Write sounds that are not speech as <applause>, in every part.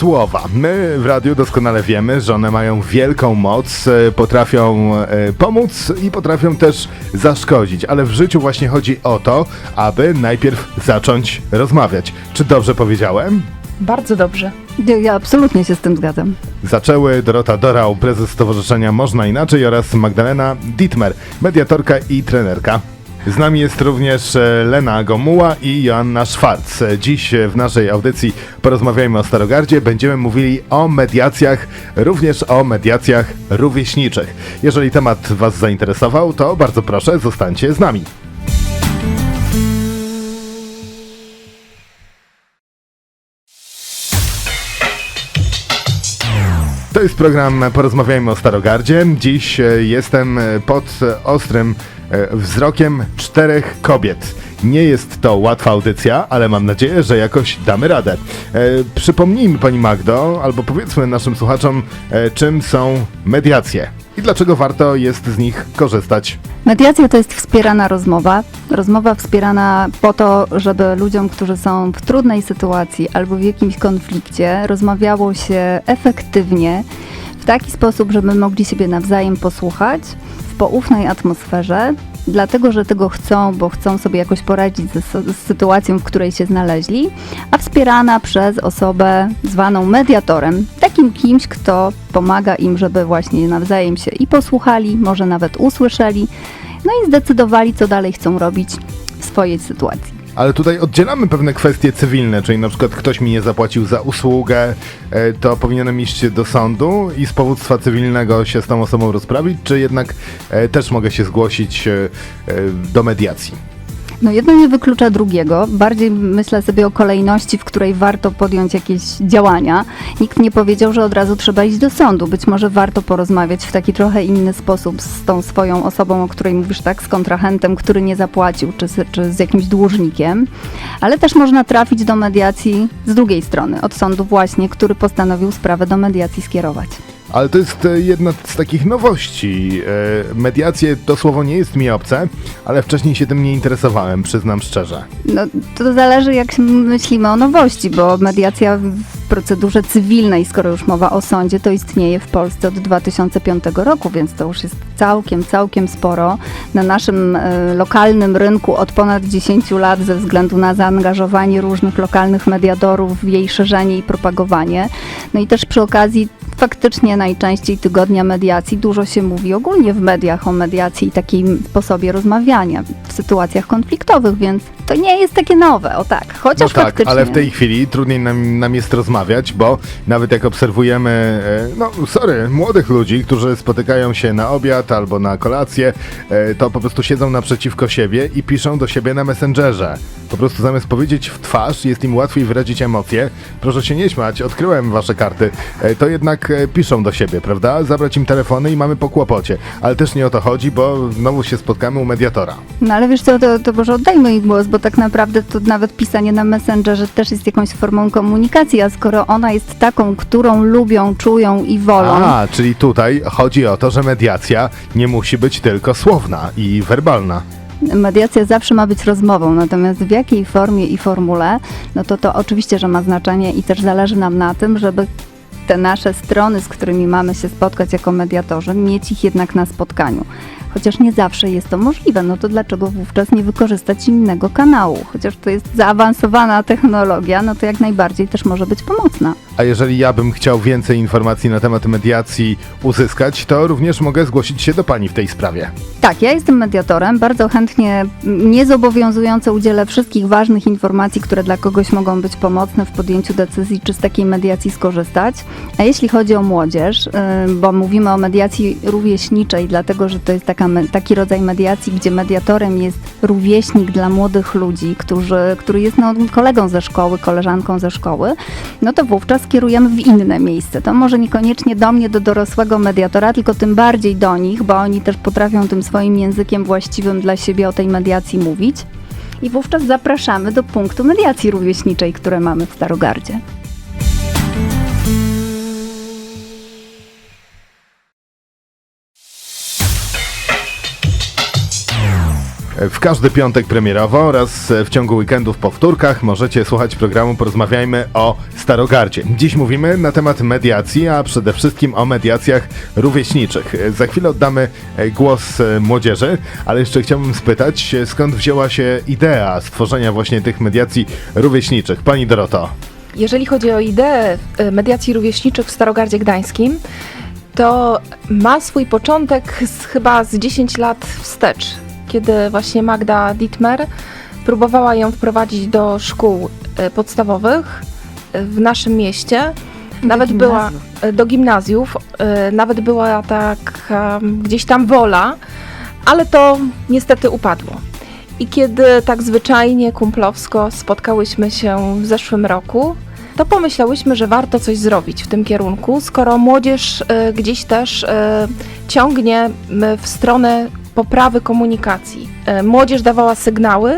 Słowa. My w radiu doskonale wiemy, że one mają wielką moc, e, potrafią e, pomóc i potrafią też zaszkodzić, ale w życiu właśnie chodzi o to, aby najpierw zacząć rozmawiać. Czy dobrze powiedziałem? Bardzo dobrze. Ja, ja absolutnie się z tym zgadzam. Zaczęły Dorota Dorał, prezes Stowarzyszenia Można Inaczej oraz Magdalena Dittmer, mediatorka i trenerka. Z nami jest również e, Lena Gomuła i Joanna Szwarc. E, Dziś e, w naszej audycji porozmawiajmy o Starogardzie. Będziemy mówili o mediacjach, również o mediacjach rówieśniczych. Jeżeli temat Was zainteresował, to bardzo proszę, zostańcie z nami. To jest program Porozmawiajmy o Starogardzie. Dziś jestem pod ostrym wzrokiem czterech kobiet. Nie jest to łatwa audycja, ale mam nadzieję, że jakoś damy radę. E, przypomnijmy Pani Magdo, albo powiedzmy naszym słuchaczom, e, czym są mediacje i dlaczego warto jest z nich korzystać. Mediacja to jest wspierana rozmowa. Rozmowa wspierana po to, żeby ludziom, którzy są w trudnej sytuacji albo w jakimś konflikcie, rozmawiało się efektywnie, w taki sposób, żeby mogli siebie nawzajem posłuchać w poufnej atmosferze, dlatego że tego chcą, bo chcą sobie jakoś poradzić ze, z sytuacją, w której się znaleźli, a wspierana przez osobę zwaną mediatorem, takim kimś, kto pomaga im, żeby właśnie nawzajem się i posłuchali, może nawet usłyszeli, no i zdecydowali, co dalej chcą robić w swojej sytuacji. Ale tutaj oddzielamy pewne kwestie cywilne, czyli na przykład ktoś mi nie zapłacił za usługę, e, to powinienem iść do sądu i z powództwa cywilnego się z tą osobą rozprawić, czy jednak e, też mogę się zgłosić e, do mediacji? No jedno nie wyklucza drugiego. Bardziej myślę sobie o kolejności, w której warto podjąć jakieś działania. Nikt nie powiedział, że od razu trzeba iść do sądu. Być może warto porozmawiać w taki trochę inny sposób z tą swoją osobą, o której mówisz, tak, z kontrahentem, który nie zapłacił, czy z, czy z jakimś dłużnikiem. Ale też można trafić do mediacji z drugiej strony, od sądu właśnie, który postanowił sprawę do mediacji skierować. Ale to jest e, jedna z takich nowości. E, Mediacje to słowo nie jest mi obce, ale wcześniej się tym nie interesowałem, przyznam szczerze. No, to zależy, jak myślimy o nowości, bo mediacja w procedurze cywilnej, skoro już mowa o sądzie, to istnieje w Polsce od 2005 roku, więc to już jest całkiem, całkiem sporo. Na naszym e, lokalnym rynku od ponad 10 lat ze względu na zaangażowanie różnych lokalnych mediatorów w jej szerzenie i propagowanie. No i też przy okazji faktycznie najczęściej tygodnia mediacji dużo się mówi ogólnie w mediach o mediacji i takim sposobie rozmawiania w sytuacjach konfliktowych, więc to nie jest takie nowe, o tak. Chociaż no tak, faktycznie. ale w tej chwili trudniej nam, nam jest rozmawiać, bo nawet jak obserwujemy, e, no sorry, młodych ludzi, którzy spotykają się na obiad albo na kolację, e, to po prostu siedzą naprzeciwko siebie i piszą do siebie na Messengerze. Po prostu zamiast powiedzieć w twarz, jest im łatwiej wyrazić emocje. Proszę się nie śmiać, odkryłem wasze karty. E, To jednak e, piszą do siebie, prawda? Zabrać im telefony i mamy po kłopocie. Ale też nie o to chodzi, bo znowu się spotkamy u mediatora. No ale wiesz co, to, to może oddajmy ich głos, bo tak naprawdę to nawet pisanie na Messengerze też jest jakąś formą komunikacji, a skoro ona jest taką, którą lubią, czują i wolą, A, czyli tutaj chodzi o to, że mediacja nie musi być tylko słowna i werbalna. mediacja zawsze ma być rozmową, natomiast w jakiej formie i formule, no to to oczywiście, że ma znaczenie i też zależy nam na tym, żeby te nasze strony, z którymi mamy się spotkać jako mediatorzy, mieć ich jednak na spotkaniu. Chociaż nie zawsze jest to możliwe, no to dlaczego wówczas nie wykorzystać innego kanału? Chociaż to jest zaawansowana technologia, no to jak najbardziej też może być pomocna. A jeżeli ja bym chciał więcej informacji na temat mediacji uzyskać, to również mogę zgłosić się do Pani w tej sprawie. Tak, ja jestem mediatorem. Bardzo chętnie, m, niezobowiązująco udzielę wszystkich ważnych informacji, które dla kogoś mogą być pomocne w podjęciu decyzji, czy z takiej mediacji skorzystać. A jeśli chodzi o młodzież, y, bo mówimy o mediacji rówieśniczej, dlatego że to jest taka, me- taki rodzaj mediacji, gdzie mediatorem jest rówieśnik dla młodych ludzi, którzy, który jest no, kolegą ze szkoły, koleżanką ze szkoły, no to wówczas kierujemy w inne miejsce. To może niekoniecznie do mnie, do dorosłego mediatora, tylko tym bardziej do nich, bo oni też potrafią tym swoim językiem właściwym dla siebie o tej mediacji mówić. I wówczas zapraszamy do punktu mediacji rówieśniczej, które mamy w Starogardzie. W każdy piątek premierowo oraz w ciągu weekendu w powtórkach możecie słuchać programu Porozmawiajmy o Starogardzie. Dziś mówimy na temat mediacji, a przede wszystkim o mediacjach rówieśniczych. Za chwilę oddamy e, głos e, młodzieży, ale jeszcze chciałbym spytać, e, skąd wzięła się idea stworzenia właśnie tych mediacji rówieśniczych? Pani Doroto. Jeżeli chodzi o ideę mediacji rówieśniczych w Starogardzie Gdańskim, to ma swój początek z, chyba z 10 lat wstecz, kiedy właśnie Magda Dittmer próbowała ją wprowadzić do szkół e, podstawowych e, w naszym mieście. Nawet była gimnazjów. e, do gimnazjów, nawet była tak em, gdzieś tam wola, ale to niestety upadło. I kiedy tak zwyczajnie, kumplowsko spotkałyśmy się w zeszłym roku, to pomyślałyśmy, że warto coś zrobić w tym kierunku, skoro młodzież gdzieś też ciągnie w stronę poprawy komunikacji. E, młodzież dawała sygnały,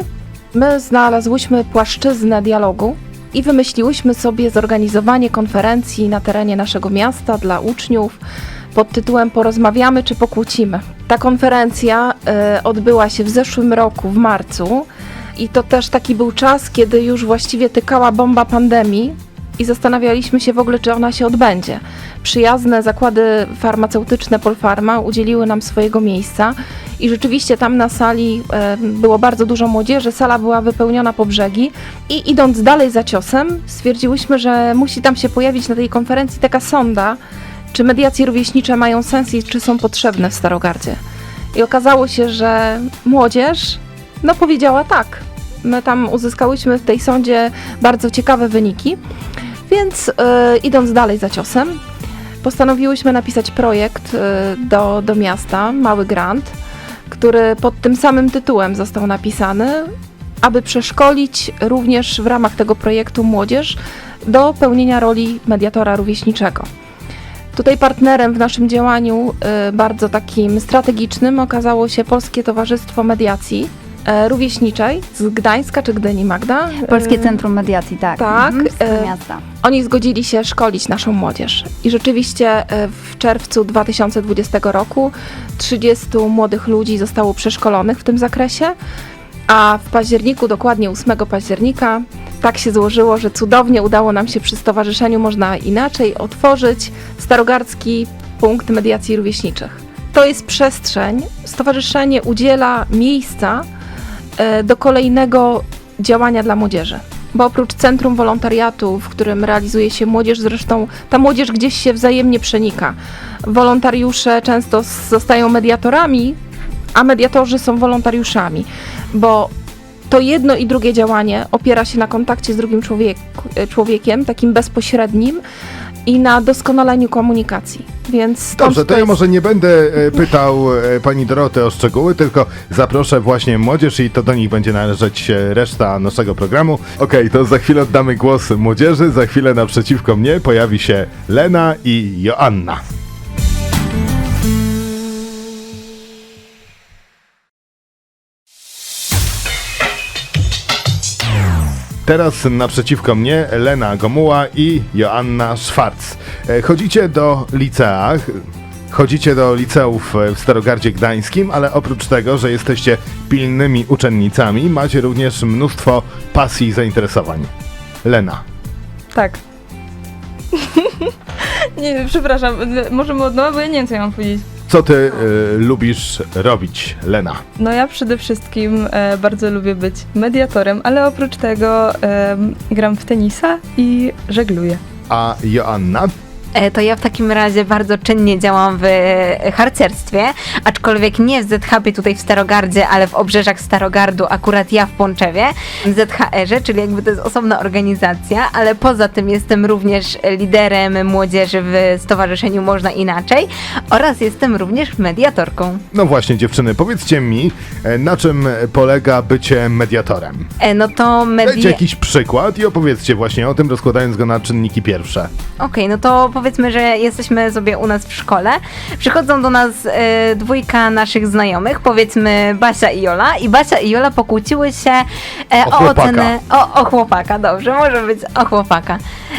my znalazłyśmy płaszczyznę dialogu i wymyśliłyśmy sobie zorganizowanie konferencji na terenie naszego miasta dla uczniów pod tytułem Porozmawiamy czy pokłócimy. Ta konferencja e, odbyła się w zeszłym roku, w marcu, i to też taki był czas, kiedy już właściwie tykała bomba pandemii i zastanawialiśmy się w ogóle, czy ona się odbędzie. Przyjazne zakłady farmaceutyczne Polfarma udzieliły nam swojego miejsca i rzeczywiście tam na sali e, było bardzo dużo młodzieży, sala była wypełniona po brzegi i idąc dalej za ciosem stwierdziłyśmy, że musi tam się pojawić na tej konferencji taka sonda, czy mediacje rówieśnicze mają sens i czy są potrzebne w Starogardzie. I okazało się, że młodzież no powiedziała tak. My tam uzyskałyśmy w tej sądzie bardzo ciekawe wyniki, więc e, idąc dalej za ciosem, postanowiłyśmy napisać projekt e, do, do miasta, mały grant, który pod tym samym tytułem został napisany, aby przeszkolić również w ramach tego projektu młodzież do pełnienia roli mediatora rówieśniczego. Tutaj partnerem w naszym działaniu y, bardzo takim strategicznym okazało się Polskie Towarzystwo Mediacji Rówieśniczej z Gdańska czy Gdyni, Magda? Polskie Y, Centrum Mediacji, tak. tak, Mhm, e, miasta. Oni zgodzili się szkolić naszą młodzież. I rzeczywiście e, w czerwcu 2020 roku 30 młodych ludzi zostało przeszkolonych w tym zakresie, a w październiku, dokładnie 8 października, tak się złożyło, że cudownie udało nam się przy stowarzyszeniu Można Inaczej otworzyć Starogardzki Punkt Mediacji Rówieśniczych. To jest przestrzeń, stowarzyszenie udziela miejsca e, do kolejnego działania dla młodzieży. Bo oprócz centrum wolontariatu, w którym realizuje się młodzież, zresztą ta młodzież gdzieś się wzajemnie przenika. Wolontariusze często zostają mediatorami, a mediatorzy są wolontariuszami, bo to jedno i drugie działanie opiera się na kontakcie z drugim człowiek, człowiekiem, takim bezpośrednim i na doskonaleniu komunikacji. Więc Dobrze, to ja jest- może nie będę e, pytał e, pani Doroty o szczegóły, tylko zaproszę właśnie młodzież i to do nich będzie należeć e, reszta naszego programu. Okej, to za chwilę oddamy głos młodzieży, za chwilę naprzeciwko mnie pojawi się Lena i Joanna. Teraz naprzeciwko mnie Lena Gomuła i Joanna Szwarc. E, Chodzicie do liceach, chodzicie do liceów e, w Starogardzie Gdańskim, ale oprócz tego, że jesteście pilnymi uczennicami, macie również mnóstwo pasji i zainteresowań. Lena. Tak. <laughs> nie, przepraszam, możemy od nowa, bo ja nie wiem, co ja mam powiedzieć. Co ty e, lubisz robić, Lena? No ja przede wszystkim e, bardzo lubię być mediatorem, ale oprócz tego gram w tenisa i żegluję. A Joanna? E, To ja w takim razie bardzo czynnie działam w e, harcerstwie, aczkolwiek nie w ZHP tutaj w Starogardzie, ale w obrzeżach Starogardu, akurat ja w Pączewie, w ZHR-ze, czyli jakby to jest osobna organizacja, ale poza tym jestem również liderem młodzieży w Stowarzyszeniu Można Inaczej oraz jestem również mediatorką. No właśnie, dziewczyny, powiedzcie mi, e, na czym polega bycie mediatorem? No to Dajcie media... jakiś przykład i opowiedzcie właśnie o tym, rozkładając go na czynniki pierwsze. Okej, no to powiedzmy, że jesteśmy sobie u nas w szkole, przychodzą do nas e, dwójka naszych znajomych, powiedzmy Basia i Jola i Basia i Jola pokłóciły się e, O o, chłopaka. ocenę, o, o chłopaka, dobrze, może być o chłopaka.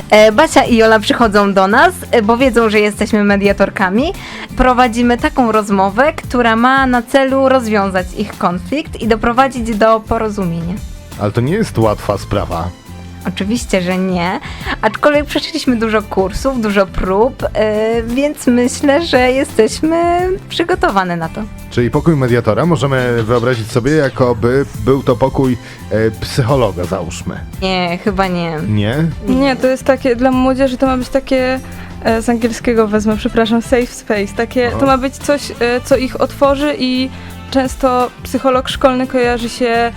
E, Basia i Jola przychodzą do nas, e, bo wiedzą, że jesteśmy mediatorkami. Prowadzimy taką rozmowę, która ma na celu rozwiązać ich konflikt i doprowadzić do porozumienia. Ale to nie jest łatwa sprawa. Oczywiście, że nie, aczkolwiek przeszliśmy dużo kursów, dużo prób, e, więc myślę, że jesteśmy przygotowane na to. Czyli pokój mediatora możemy wyobrazić sobie, jakoby był to pokój e, psychologa, załóżmy. Nie, chyba nie. Nie? Nie, to jest takie, dla młodzieży to ma być takie, e, z angielskiego wezmę, przepraszam, safe space. Takie, Aha. to ma być coś, e, co ich otworzy i często psycholog szkolny kojarzy się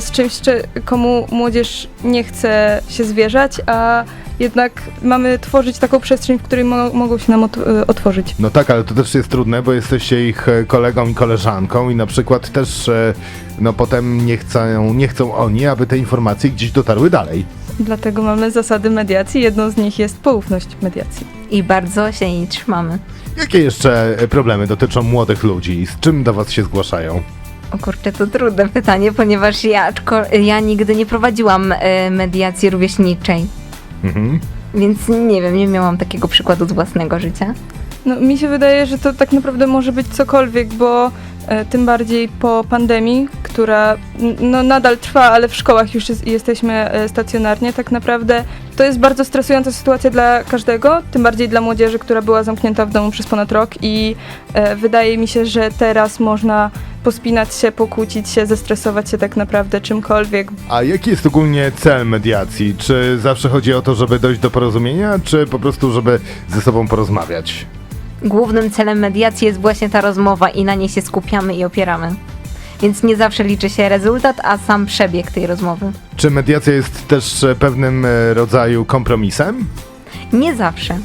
z czymś, komu młodzież nie chce się zwierzać, a jednak mamy tworzyć taką przestrzeń, w której mo- mogą się nam ot- e, otworzyć. No tak, ale to też jest trudne, bo jesteście ich e, kolegą i koleżanką i na przykład też e, no potem nie chcą, nie chcą oni, aby te informacje gdzieś dotarły dalej. Dlatego mamy zasady mediacji. Jedną z nich jest poufność mediacji. I bardzo się jej trzymamy. Jakie jeszcze e, problemy dotyczą młodych ludzi? Z czym do was się zgłaszają? O kurczę, to trudne <laughs> pytanie, ponieważ ja, ja nigdy nie prowadziłam e, mediacji rówieśniczej, Mhm. więc nie wiem, nie miałam takiego przykładu z własnego życia. No, mi się wydaje, że to tak naprawdę może być cokolwiek, bo tym bardziej po pandemii, która no, nadal trwa, ale w szkołach już jest, jesteśmy e, stacjonarnie, tak naprawdę to jest bardzo stresująca sytuacja dla każdego, tym bardziej dla młodzieży, która była zamknięta w domu przez ponad rok i e, wydaje mi się, że teraz można pospinać się, pokłócić się, zestresować się tak naprawdę czymkolwiek, A jaki jest ogólnie cel mediacji? Czy zawsze chodzi o to, żeby dojść do porozumienia, czy po prostu, żeby ze sobą porozmawiać? Głównym celem mediacji jest właśnie ta rozmowa i na niej się skupiamy i opieramy. Więc nie zawsze liczy się rezultat, a sam przebieg tej rozmowy. Czy mediacja jest też e, pewnym e, rodzaju kompromisem? Nie zawsze.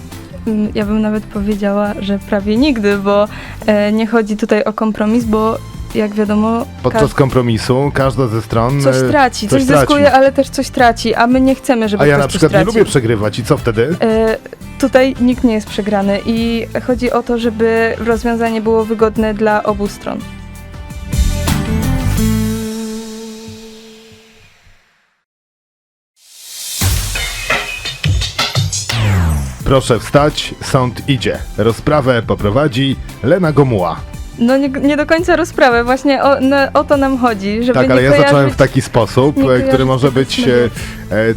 Mm, Ja bym nawet powiedziała, że prawie nigdy, bo e, nie chodzi tutaj o kompromis, bo jak wiadomo, Podczas kompromisu każda ze stron coś traci, coś coś, traci. zyskuje, ale też coś traci, a my nie chcemy, żeby A ja ktoś na przykład nie lubię przegrywać i co wtedy? Tutaj nikt nie jest przegrany i chodzi o to, żeby rozwiązanie było wygodne dla obu stron. Proszę wstać, sąd idzie. Rozprawę poprowadzi Lena Gomuła. No nie, nie do końca rozprawę, właśnie o, no, o to nam chodzi, żeby Tak, ale nie ja kojarzyć... zacząłem w taki sposób, nie e, który kojarzyć może być e,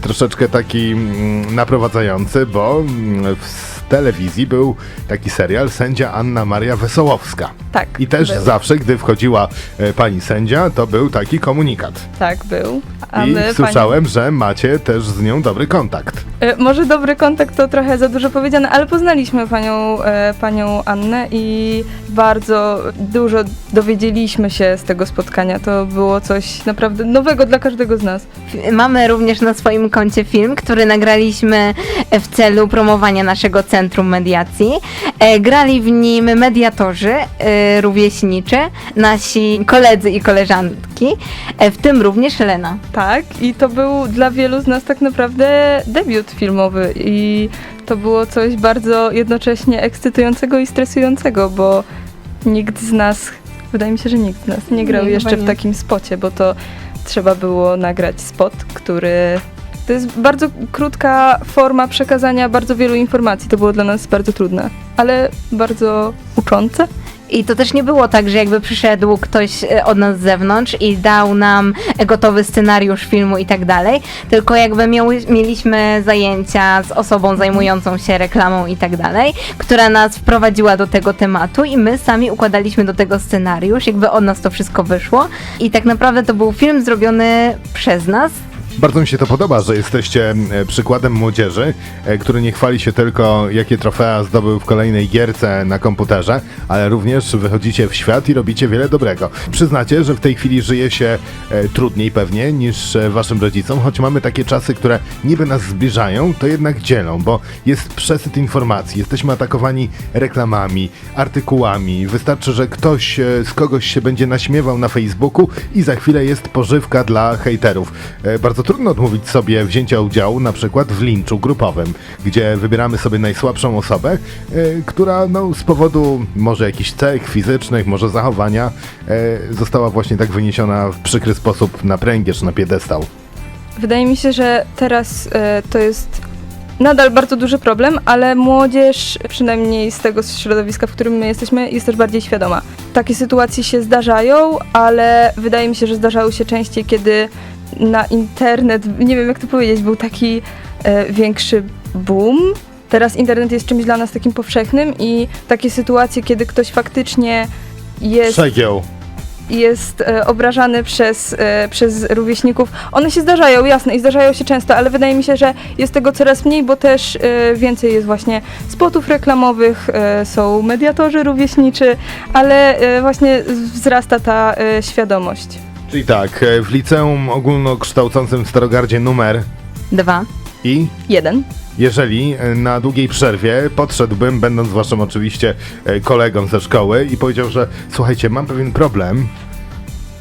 troszeczkę taki mm, naprowadzający, bo mm, w telewizji był taki serial Sędzia Anna Maria Wesołowska. Tak, I też był. zawsze, gdy wchodziła e, pani sędzia, to był taki komunikat. Tak, był. A I my, pani- słyszałem, że macie też z nią dobry kontakt. E, Może dobry kontakt to trochę za dużo powiedziane, ale poznaliśmy panią, e, panią Annę i bardzo dużo dowiedzieliśmy się z tego spotkania. To było coś naprawdę nowego dla każdego z nas. Mamy również na swoim koncie film, który nagraliśmy w celu promowania naszego centrum mediacji. E, Grali w nim mediatorzy e, rówieśniczy, nasi koledzy i koleżanki, e, w tym również Lena. Tak, i to był dla wielu z nas tak naprawdę debiut filmowy i to było coś bardzo jednocześnie ekscytującego i stresującego, bo nikt z nas, wydaje mi się, że nikt z nas nie grał Nie, jeszcze chyba w nie. takim spocie, bo to trzeba było nagrać spot, który to jest bardzo krótka forma przekazania bardzo wielu informacji. To było dla nas bardzo trudne, ale bardzo uczące. I to też nie było tak, że jakby przyszedł ktoś e, od nas z zewnątrz i dał nam gotowy scenariusz filmu i tak dalej, tylko jakby miały, mieliśmy zajęcia z osobą zajmującą się reklamą i tak dalej, która nas wprowadziła do tego tematu i my sami układaliśmy do tego scenariusz, jakby od nas to wszystko wyszło. I tak naprawdę to był film zrobiony przez nas, Bardzo mi się to podoba, że jesteście e, przykładem młodzieży, e, który nie chwali się tylko, jakie trofea zdobył w kolejnej gierce na komputerze, ale również wychodzicie w świat i robicie wiele dobrego. Przyznacie, że w tej chwili żyje się e, trudniej pewnie niż waszym rodzicom, choć mamy takie czasy, które niby nas zbliżają, to jednak dzielą, bo jest przesyt informacji, jesteśmy atakowani reklamami, artykułami. Wystarczy, że ktoś z kogoś się będzie naśmiewał na Facebooku i za chwilę jest pożywka dla hejterów. Bardzo trudno odmówić sobie wzięcia udziału na przykład w linczu grupowym, gdzie wybieramy sobie najsłabszą osobę, e, która no, z powodu może jakichś cech fizycznych, może zachowania e, została właśnie tak wyniesiona w przykry sposób na pręgierz, na piedestał. Wydaje mi się, że teraz e, to jest nadal bardzo duży problem, ale młodzież, przynajmniej z tego środowiska, w którym my jesteśmy, jest też bardziej świadoma. Takie sytuacje się zdarzają, ale wydaje mi się, że zdarzały się częściej, kiedy na internet, nie wiem jak to powiedzieć, był taki e, większy boom. Teraz internet jest czymś dla nas takim powszechnym i takie sytuacje, kiedy ktoś faktycznie jest Przegieł. jest e, obrażany przez, e, przez rówieśników. One się zdarzają, jasne, i zdarzają się często, ale wydaje mi się, że jest tego coraz mniej, bo też e, więcej jest właśnie spotów reklamowych, e, są mediatorzy rówieśniczy, ale e, właśnie wzrasta ta e, świadomość. Czyli tak, e, w liceum ogólnokształcącym w Starogardzie numer Dwa. i Jeden. jeżeli e, na długiej przerwie podszedłbym, będąc waszym oczywiście e, kolegą ze szkoły i powiedział, że słuchajcie, mam pewien problem,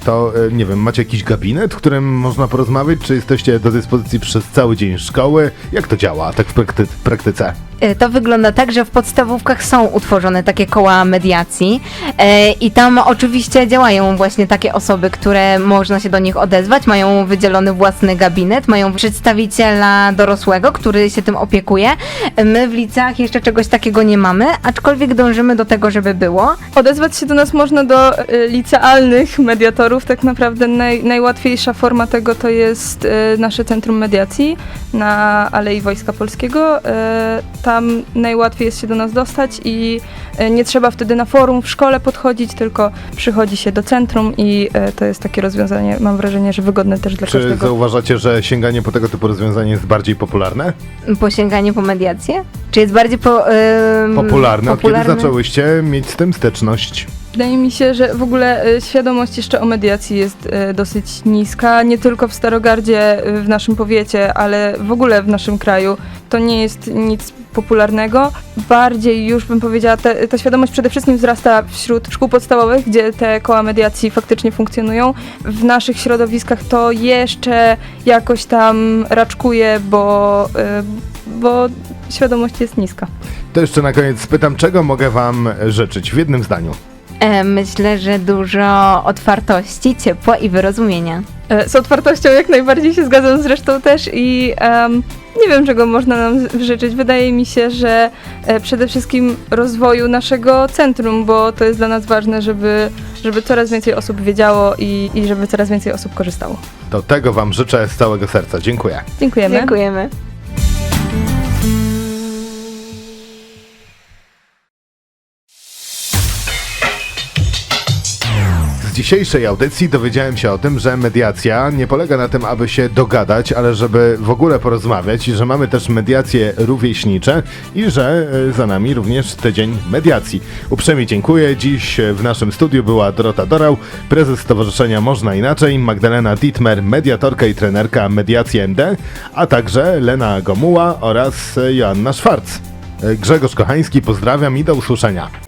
to e, nie wiem, macie jakiś gabinet, w którym można porozmawiać, czy jesteście do dyspozycji przez cały dzień szkoły? Jak to działa tak w prakty- praktyce? E, To wygląda tak, że w podstawówkach są utworzone takie koła mediacji e, i tam oczywiście działają właśnie takie osoby, które można się do nich odezwać, mają wydzielony własny gabinet, mają przedstawiciela dorosłego, który się tym opiekuje. E, My w liceach jeszcze czegoś takiego nie mamy, aczkolwiek dążymy do tego, żeby było. Odezwać się do nas można do licealnych mediatorów. Tak naprawdę naj, najłatwiejsza forma tego to jest nasze Centrum Mediacji na Alei Wojska Polskiego. Tam najłatwiej jest się do nas dostać i e, nie trzeba wtedy na forum w szkole podchodzić, tylko przychodzi się do centrum i e, to jest takie rozwiązanie, mam wrażenie, że wygodne też dla Czy każdego. zauważacie, że sięganie po tego typu rozwiązanie jest bardziej popularne? Po sięganiu po mediację? Czy jest bardziej po, em, Popularne? Od popularne? kiedy zaczęłyście mieć z tym styczność? Wydaje mi się, że w ogóle e, świadomość jeszcze o mediacji jest dosyć niska, nie tylko w Starogardzie, w naszym powiecie, ale w ogóle w naszym kraju. To nie jest nic popularnego. Bardziej już bym powiedziała, te, ta świadomość przede wszystkim wzrasta wśród szkół podstawowych, gdzie te koła mediacji faktycznie funkcjonują. W naszych środowiskach to jeszcze jakoś tam raczkuje, bo, e, bo świadomość jest niska. To jeszcze na koniec spytam, czego mogę wam życzyć w jednym zdaniu? E, Myślę, że dużo otwartości, ciepła i wyrozumienia. E, Z otwartością jak najbardziej się zgadzam zresztą też i em, nie wiem, czego można nam życzyć. Wydaje mi się, że e, przede wszystkim rozwoju naszego centrum, bo to jest dla nas ważne, żeby, żeby coraz więcej osób wiedziało i, i żeby coraz więcej osób korzystało. To tego wam życzę z całego serca. Dziękuję. Dziękujemy. Dziękujemy. Dzisiejszej audycji dowiedziałem się o tym, że mediacja nie polega na tym, aby się dogadać, ale żeby w ogóle porozmawiać i że mamy też mediacje rówieśnicze i że e, za nami również tydzień mediacji. Uprzejmie dziękuję. Dziś e, w naszym studiu była Dorota Dorał, prezes Stowarzyszenia Można Inaczej, Magdalena Dietmer, mediatorka i trenerka Mediacji MD, a także Lena Gomuła oraz e, Joanna Szwarc. Grzegorz Kochański, pozdrawiam i do usłyszenia.